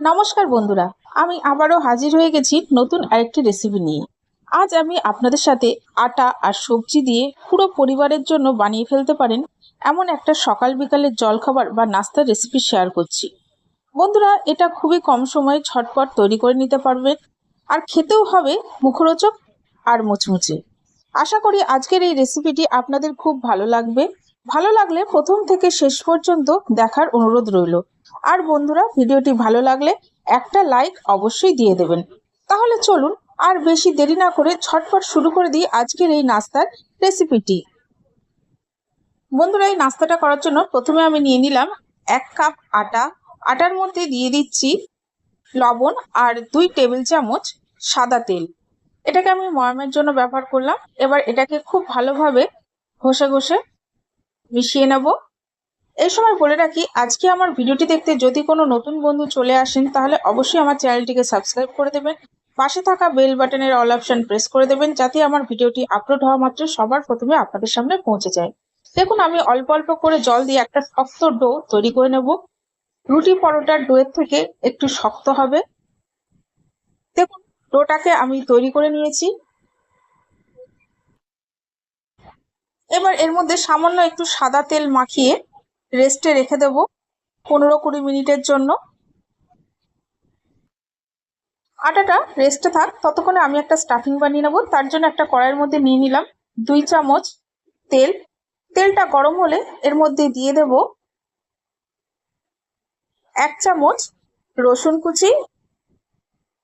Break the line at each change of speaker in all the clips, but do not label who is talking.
নমস্কার বন্ধুরা, আমি আবারও হাজির হয়ে গেছি নতুন আরেকটি রেসিপি নিয়ে। আজ আমি আপনাদের সাথে আটা আর সবজি দিয়ে পুরো পরিবারের জন্য বানিয়ে ফেলতে পারেন এমন একটা সকাল বিকালের জলখাবার বা নাস্তার রেসিপি শেয়ার করছি। বন্ধুরা, এটা খুবই কম সময়ে ছটপট তৈরি করে নিতে পারবেন আর খেতেও হবে মুখরোচক আর মুচমুচে। আশা করি আজকের এই রেসিপিটি আপনাদের খুব ভালো লাগবে। ভালো লাগলে প্রথম থেকে শেষ পর্যন্ত দেখার অনুরোধ রইল। আর বন্ধুরা, ভিডিওটি ভালো লাগলে একটা লাইক অবশ্যই দিয়ে দেবেন। তাহলে চলুন, আর বেশি দেরি না করে ছটফট শুরু করে দিই আজকের এই নাস্তার রেসিপিটি। বন্ধুরা, এই নাস্তাটা করার জন্য প্রথমে আমি নিয়ে নিলাম এক কাপ আটা। আটার মধ্যে দিয়ে দিচ্ছি লবণ আর দুই টেবিল চামচ সাদা তেল। এটাকে আমি ময়ামের জন্য ব্যবহার করলাম। এবার এটাকে খুব ভালোভাবে ঘষে ঘষে মিশিয়ে নেব। এই সময় বলে রাখি, আজকে আমার ভিডিওটি দেখতে যদি কোনো নতুন বন্ধু চলে আসেন, তাহলে অবশ্যই আমার চ্যানেলটিকে সাবস্ক্রাইব করে দেবেন। পাশে থাকা বেল বাটনের অল অপশন প্রেস করে দেবেন, যাতে আমার ভিডিওটি আপলোড হওয়া মাত্র সবার প্রথমে আপনাদের সামনে পৌঁছে যায়। দেখুন, আমি অল্প অল্প করে জল দিয়ে একটা শক্ত ডো তৈরি করে নেব। রুটি পরোটার ডোয়ের থেকে একটু শক্ত হবে। দেখুন, ডোটাকে আমি তৈরি করে নিয়েছি। এবার এর মধ্যে সামান্য একটু সাদা তেল মাখিয়ে রেস্টে রেখে দেব পনেরো কুড়ি মিনিটের জন্য। আটাটা রেস্টে থাক, ততক্ষণে আমি একটা স্টাফিং বানিয়ে নেব। তার জন্য একটা কড়াইয়ের মধ্যে নিয়ে নিলাম দুই চামচ তেল। তেলটা গরম হলে এর মধ্যে দিয়ে দেব এক চামচ রসুন কুচি।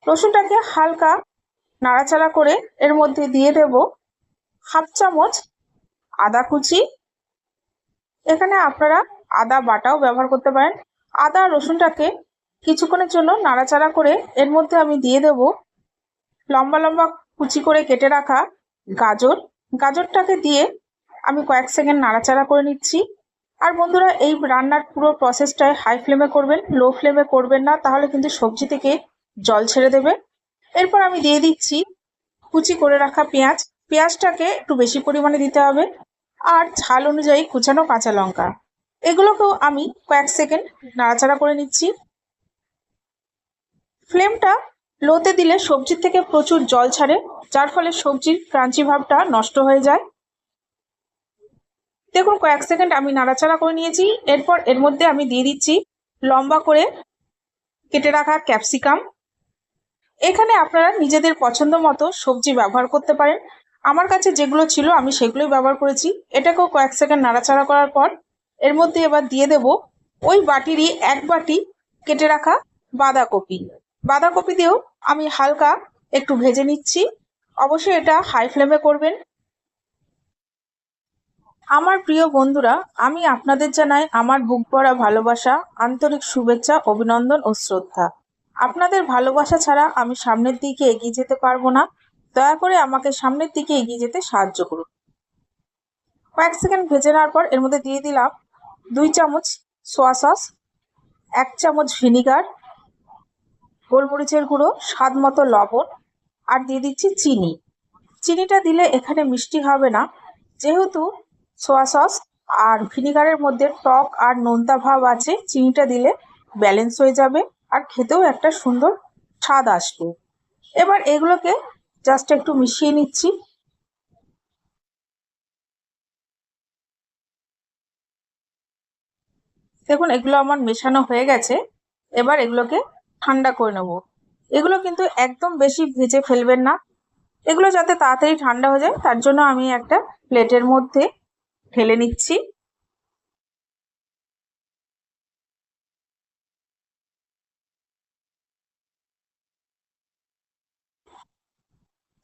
রসুনটাকে হালকা নাড়াচাড়া করে এর মধ্যে দিয়ে দেব হাফ চামচ আদা কুচি। এখানে আপনারা আদা বাটাও ব্যবহার করতে পারেন। আদা রসুনটাকে কিছুক্ষণের জন্য নাড়াচাড়া করে এর মধ্যে আমি দিয়ে দেব লম্বা লম্বা কুচি করে কেটে রাখা গাজর। গাজরটাকে দিয়ে আমি কয়েক সেকেন্ড নাড়াচাড়া করে নিচ্ছি। আর বন্ধুরা, এই রান্নার পুরো প্রসেসটায় হাই ফ্লেমে করবেন লো ফ্লেমে করবেন না, তাহলে কিন্তু সবজি থেকে জল ছেড়ে দেবে। এরপর আমি দিয়ে দিচ্ছি কুচি করে রাখা পেঁয়াজ। পেঁয়াজটাকে একটু বেশি পরিমাণে দিতে হবে। আর ঝাল অনুযায়ী কুচানো কাঁচা লঙ্কা। এগুলোকেও আমি কয়েক সেকেন্ড নাড়াচাড়া করে নিচ্ছি। ফ্লেমটা লোতে দিলে সবজির থেকে প্রচুর জল ছাড়ে, যার ফলে সবজির ক্রাঞ্চি ভাবটা নষ্ট হয়ে যায়। দেখুন, কয়েক সেকেন্ড আমি নাড়াচাড়া করে নিয়েছি। এরপর এর মধ্যে আমি দিয়ে দিচ্ছি লম্বা করে কেটে রাখা ক্যাপসিকাম। এখানে আপনারা নিজেদের পছন্দ মতো সবজি ব্যবহার করতে পারেন। আমার কাছে যেগুলো ছিল আমি সেগুলোই ব্যবহার করেছি। এটাকেও কয়েক সেকেন্ড নাড়াচাড়া করার পর এর মধ্যে এবার দিয়ে দেব ওই বাটিরই এক বাটি কেটে রাখা বাঁধাকপি। বাঁধাকপি দিয়েও আমি হালকা একটু ভেজে নিচ্ছি। অবশ্যই এটা হাই ফ্লেমে করবেন। আমার প্রিয় বন্ধুরা, আমি আপনাদের জানাই আমার বুক ভরা ভালোবাসা, আন্তরিক শুভেচ্ছা, অভিনন্দন ও শ্রদ্ধা। আপনাদের ভালোবাসা ছাড়া আমি সামনের দিকে এগিয়ে যেতে পারব না। দয়া করে আমাকে সামনের দিকে এগিয়ে যেতে সাহায্য করুন। কয়েক সেকেন্ড ভেজে নেওয়ার পর এর মধ্যে দিয়ে দিলাম দুই চামচ সোয়া সস এক চামচ ভিনিগার গোলমরিচের গুঁড়ো, স্বাদ মতো লবণ, আর দিয়ে দিচ্ছি চিনি। চিনিটা দিলে এখানে মিষ্টি হবে না। যেহেতু সোয়া সস আর ভিনিগারের মধ্যে টক আর নোনতা ভাব আছে, চিনিটা দিলে ব্যালেন্স হয়ে যাবে আর খেতেও একটা সুন্দর স্বাদ আসবে। এবার এগুলোকে জাস্ট একটু মিশিয়ে নিচ্ছি। দেখুন, এগুলো আমার মেশানো হয়ে গেছে। এবার এগুলোকে ঠান্ডা করে নেব। এগুলো কিন্তু একদম বেশি ভেজে ফেলবেন না। এগুলো যাতে তাড়াতাড়ি ঠান্ডা হয়ে যায়, তার জন্য আমি একটা প্লেটের মধ্যে ঢেলে নিচ্ছি।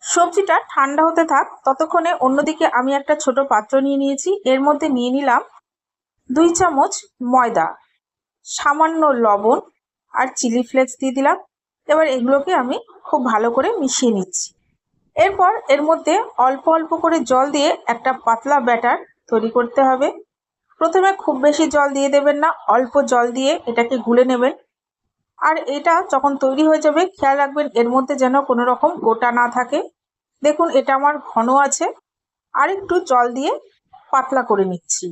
সবজিটা ঠান্ডা হতে থাক, ততক্ষণে অন্যদিকে আমি একটা ছোট পাত্র নিয়ে নিয়েছি। এর মধ্যে নিয়ে নিলাম দুই চামচ ময়দা, সামান্য লবণ আর চিলি ফ্লেক্স দিয়ে দিলাম। এবার এগুলোকে আমি খুব ভালো করে মিশিয়ে নিচ্ছি। এরপর এর মধ্যে অল্প অল্প করে জল দিয়ে একটা পাতলা ব্যাটার তৈরি করতে হবে। প্রথমে খুব বেশি জল দিয়ে দেবেন না, অল্প জল দিয়ে এটাকে গুলে নেবেন। আর এটা যখন তৈরি হয়ে যাবে, খেয়াল রাখবেন এর মধ্যে যেন কোনো রকম গোটা না থাকে। দেখুন, এটা আমার ঘন আছে। আর একটু জল দিয়ে পাতলা করে নিচ্ছি।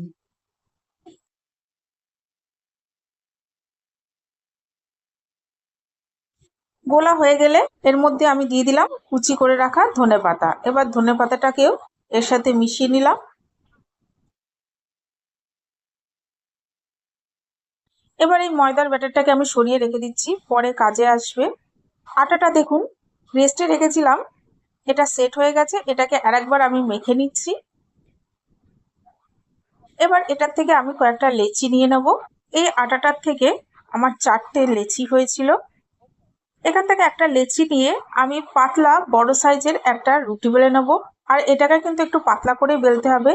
গোলা হয়ে গেলে এর মধ্যে আমি দিয়ে দিলাম কুচি করে রাখা ধনে পাতা। এবার ধনে পাতাটাকেও এর সাথে মিশিয়ে নিলাম। এবার এই ময়দার ব্যাটারটাকে আমি সরিয়ে রেখে দিচ্ছি, পরে কাজে আসবে। আটাটা দেখুন, রেস্টে রেখেছিলাম, এটা সেট হয়ে গেছে, এটাকে আরেকবার আমি মেখে নিচ্ছি। এবার এটার থেকে আমি কয়েকটা লেচি নিয়ে নেব। এই আটাটার থেকে আমার চারটে লেচি হয়েছিল। এখান থেকে একটা লেচি নিয়ে আমি পাতলা বড় সাইজের একটা রুটি বেলে নেব। আর এটাকে কিন্তু একটু পাতলা করে বেলতে হবে।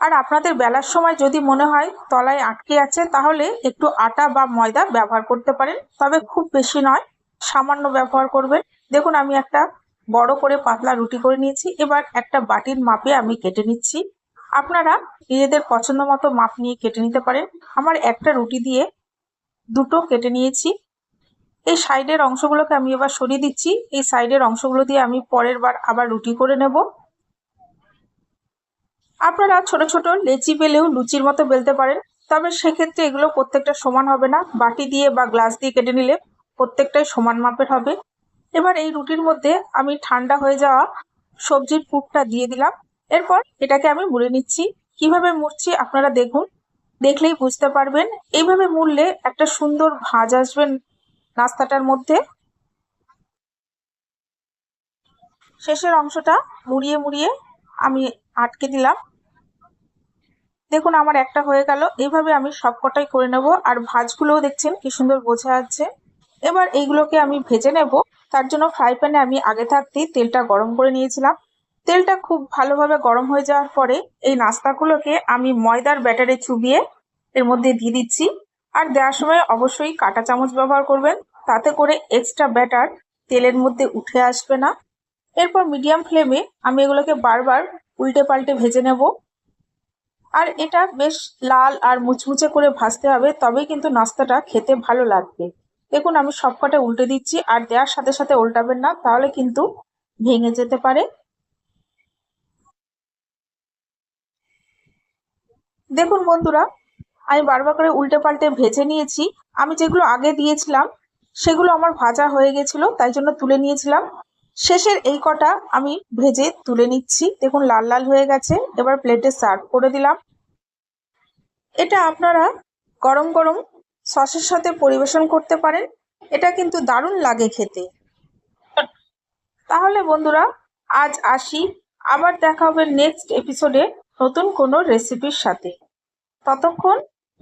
আর আপনাদের বেলার সময় যদি মনে হয় তলায় আটকে আছে, তাহলে একটু আটা বা ময়দা ব্যবহার করতে পারেন। তবে খুব বেশি নয়, সামান্য ব্যবহার করবেন। দেখুন, আমি একটা বড় করে পাতলা রুটি করে নিয়েছি। এবার একটা বাটির মাপে আমি কেটে নিচ্ছি। আপনারা নিজেদের পছন্দ মতো মাপ নিয়ে কেটে নিতে পারেন। আমার একটা রুটি দিয়ে দুটো কেটে নিয়েছি। এই সাইডের অংশগুলোকে আমি এবার সরিয়ে দিচ্ছি। এই সাইডের অংশগুলো দিয়ে আমি পরের বার আবার রুটি করে নেব। আপনারা ছোট ছোট লেচি পেলেও লুচির মতো বেলতে পারেন, তবে সেক্ষেত্রে এগুলো প্রত্যেকটা সমান হবে না। বাটি দিয়ে বা গ্লাস দিয়ে কেটে নিলে প্রত্যেকটাই সমান মাপের হবে। এবার এই রুটির মধ্যে আমি ঠান্ডা হয়ে যাওয়া সবজির পুরটা দিয়ে দিলাম। এরপর এটাকে আমি মুড়ে নিচ্ছি। কীভাবে মুড়ছি আপনারা দেখুন, দেখলেই বুঝতে পারবেন। এইভাবে মুড়লে একটা সুন্দর ভাজ আসবেন নাস্তাটার মধ্যে। শেষের অংশটা মুড়িয়ে মুড়িয়ে আমি আটকে দিলাম। দেখুন, আমার একটা হয়ে গেল। এইভাবে আমি সবকটাই করে নেব। আর ভাজগুলোও দেখছেন কি সুন্দর বোঝা যাচ্ছে। এবার এইগুলোকে আমি ভেজে নেব। তার জন্য ফ্রাই প্যানে আমি আগে থাকতেই তেলটা গরম করে নিয়েছিলাম। তেলটা খুব ভালোভাবে গরম হয়ে যাওয়ার পরে এই নাস্তাগুলোকে আমি ময়দার ব্যাটারে চুবিয়ে এর মধ্যে দিয়ে দিচ্ছি। আর দেওয়ার সময় অবশ্যই কাটা চামচ ব্যবহার করবেন। তাতে করে এক্সট্রা ব্যাটার তেলের মধ্যে উঠে আসবে না। এরপর মিডিয়াম ফ্লেমে আমি এগুলোকে বারবার উল্টে পাল্টে ভেজে নেব। আর এটা বেশ লাল আর মুচমুচে করে ভাজতে হবে, তবেই কিন্তু নাস্তাটা খেতে ভালো লাগবে। দেখুন, আমি সবকটা উল্টে দিচ্ছি, আর দেওয়ার সাথে সাথে উল্টাবেন না, তাহলে কিন্তু ভেঙে যেতে পারে। দেখুন বন্ধুরা আমি বারবার করে উল্টে পাল্টে ভেজে নিয়েছি। আমি যেগুলো আগে দিয়েছিলাম, সেগুলো আমার ভাজা হয়ে গেছিল, তাই জন্য তুলে নিয়েছিলাম। শেষের এই কটা আমি ভেজে তুলে নিচ্ছি। দেখুন, লাল লাল হয়ে গেছে। এবার প্লেটে সার্ভ করে দিলাম। এটা আপনারা গরম গরম সসের সাথে পরিবেশন করতে পারেন। এটা কিন্তু দারুণ লাগে খেতে। তাহলে বন্ধুরা, আজ আসি। আবার দেখা হবে নেক্সট এপিসোডে নতুন কোনো রেসিপির সাথে। ততক্ষণ